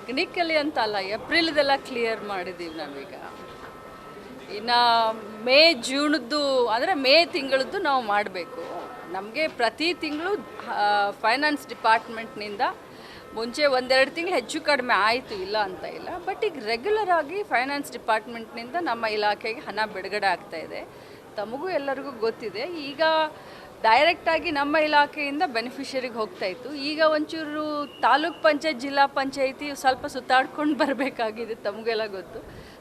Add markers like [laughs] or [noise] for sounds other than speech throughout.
Technically ಅಂತ ಅಲ್ಲ ಏಪ್ರಿಲ್ದೆಲ್ಲ clear ಮಾಡಿದ್ದೀವಿ ನಾವೀಗ. ಇನ್ನು ಮೇ ಜೂನ್ದು, ಅಂದರೆ ಮೇ ತಿಂಗಳದ್ದು ನಾವು ಮಾಡಬೇಕು. ನಮಗೆ ಪ್ರತಿ ತಿಂಗಳು ಫೈನಾನ್ಸ್ ಡಿಪಾರ್ಟ್ಮೆಂಟ್ನಿಂದ ಮುಂಚೆ ಒಂದೆರಡು ತಿಂಗಳು ಹೆಚ್ಚು ಕಡಿಮೆ ಆಯಿತು ಇಲ್ಲ ಅಂತ ಇಲ್ಲ. ಬಟ್ ಈಗ ರೆಗ್ಯುಲರ್ ಆಗಿ ಫೈನಾನ್ಸ್ ಡಿಪಾರ್ಟ್ಮೆಂಟ್ನಿಂದ ನಮ್ಮ ಇಲಾಖೆಗೆ ಹಣ ಬಿಡುಗಡೆ ಆಗ್ತಾ ಇದೆ. ತಮಗೂ ಎಲ್ಲರಿಗೂ ಗೊತ್ತಿದೆ. ಈಗ ಡೈರೆಕ್ಟಾಗಿ ನಮ್ಮ ಇಲಾಖೆಯಿಂದ ಬೆನಿಫಿಷರಿಗೆ ಹೋಗ್ತಾ ಇತ್ತು. ಈಗ ಒಂಚೂರು ತಾಲೂಕ್ ಪಂಚಾಯತ್, ಜಿಲ್ಲಾ ಪಂಚಾಯಿತಿ ಸ್ವಲ್ಪ ಸುತ್ತಾಡ್ಕೊಂಡು [laughs] ಬರಬೇಕಾಗಿದೆ ತಮಗೆಲ್ಲ ಗೊತ್ತು.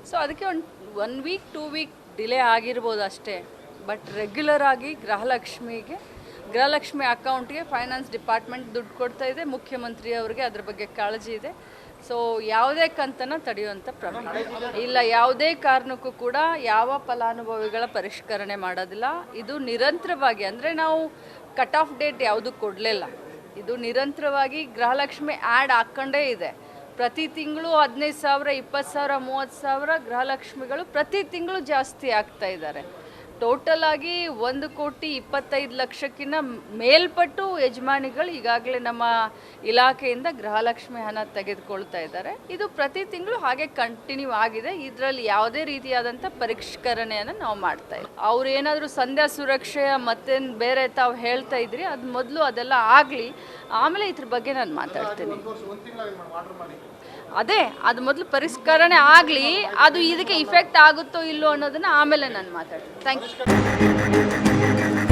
ಸೊ ಅದಕ್ಕೆ ಒಂದು one week two week delay ಆಗಿರ್ಬೋದು ಅಷ್ಟೇ. ಬಟ್ ರೆಗ್ಯುಲರ್ ಆಗಿ ಗೃಹಲಕ್ಷ್ಮಿಗೆ ಗೃಹಲಕ್ಷ್ಮಿ ಅಕೌಂಟ್ಗೆ ಫೈನಾನ್ಸ್ ಡಿಪಾರ್ಟ್ಮೆಂಟ್ ದುಡ್ಡು ಕೊಡ್ತಾ ಇದೆ, ಮುಖ್ಯಮಂತ್ರಿ ಅವರಿಗೆ ಅದ್ರ ಬಗ್ಗೆ ಕಾಳಜಿ ಇದೆ. ಸೊ ಯಾವುದೇ ಕಂತನ ತಡೆಯುವಂಥ ಪ್ರಮಾಣ ಇಲ್ಲ. ಯಾವುದೇ ಕಾರಣಕ್ಕೂ ಕೂಡ ಯಾವ ಫಲಾನುಭವಿಗಳ ಪರಿಷ್ಕರಣೆ ಮಾಡೋದಿಲ್ಲ. ಇದು ನಿರಂತರವಾಗಿ, ಅಂದರೆ ನಾವು ಕಟ್ ಆಫ್ ಡೇಟ್ ಯಾವುದು ಕೊಡಲಿಲ್ಲ. ಇದು ನಿರಂತರವಾಗಿ ಗೃಹಲಕ್ಷ್ಮಿ ಆ್ಯಡ್ ಹಾಕ್ಕೊಂಡೇ ಇದೆ. ಪ್ರತಿ ತಿಂಗಳು ಹದಿನೈದು ಸಾವಿರ, ಇಪ್ಪತ್ತು ಸಾವಿರ, ಮೂವತ್ತು ಸಾವಿರ ಗೃಹಲಕ್ಷ್ಮಿಗಳು ಪ್ರತಿ ತಿಂಗಳು ಜಾಸ್ತಿ ಆಗ್ತಾ ಇದ್ದಾರೆ. ಟೋಟಲ್ ಆಗಿ ಒಂದು ಕೋಟಿ ಇಪ್ಪತ್ತೈದು ಲಕ್ಷಕ್ಕಿಂತ ಮೇಲ್ಪಟ್ಟು ಯಜಮಾನಿಗಳು ಈಗಾಗಲೇ ನಮ್ಮ ಇಲಾಖೆಯಿಂದ ಗೃಹಲಕ್ಷ್ಮಿ ಹಣ ತೆಗೆದುಕೊಳ್ತಾ ಇದ್ದಾರೆ. ಇದು ಪ್ರತಿ ತಿಂಗಳು ಹಾಗೆ ಕಂಟಿನ್ಯೂ ಆಗಿದೆ. ಇದರಲ್ಲಿ ಯಾವುದೇ ರೀತಿಯಾದಂಥ ಪರಿಷ್ಕರಣೆಯನ್ನು ನಾವು ಮಾಡ್ತಾ ಇದ್ದೀವಿ ಅವ್ರು ಏನಾದರೂ ಸಂಧ್ಯಾ ಸುರಕ್ಷೆಯ ಮತ್ತೇನು ಬೇರೆ ತಾವು ಹೇಳ್ತಾ ಇದ್ರಿ, ಅದು ಮೊದಲು ಅದೆಲ್ಲ ಆಗಲಿ ಆಮೇಲೆ ಇದ್ರ ಬಗ್ಗೆ ನಾನು ಮಾತಾಡ್ತೀನಿ. ಅದೇ, ಅದು ಮೊದಲು ಪರಿಷ್ಕರಣೆ ಆಗಲಿ, ಅದು ಇದಕ್ಕೆ ಇಫೆಕ್ಟ್ ಆಗುತ್ತೋ ಇಲ್ಲೋ ಅನ್ನೋದನ್ನ ಆಮೇಲೆ ನಾನು ಮಾತಾಡ್ತೀನಿ. Thank you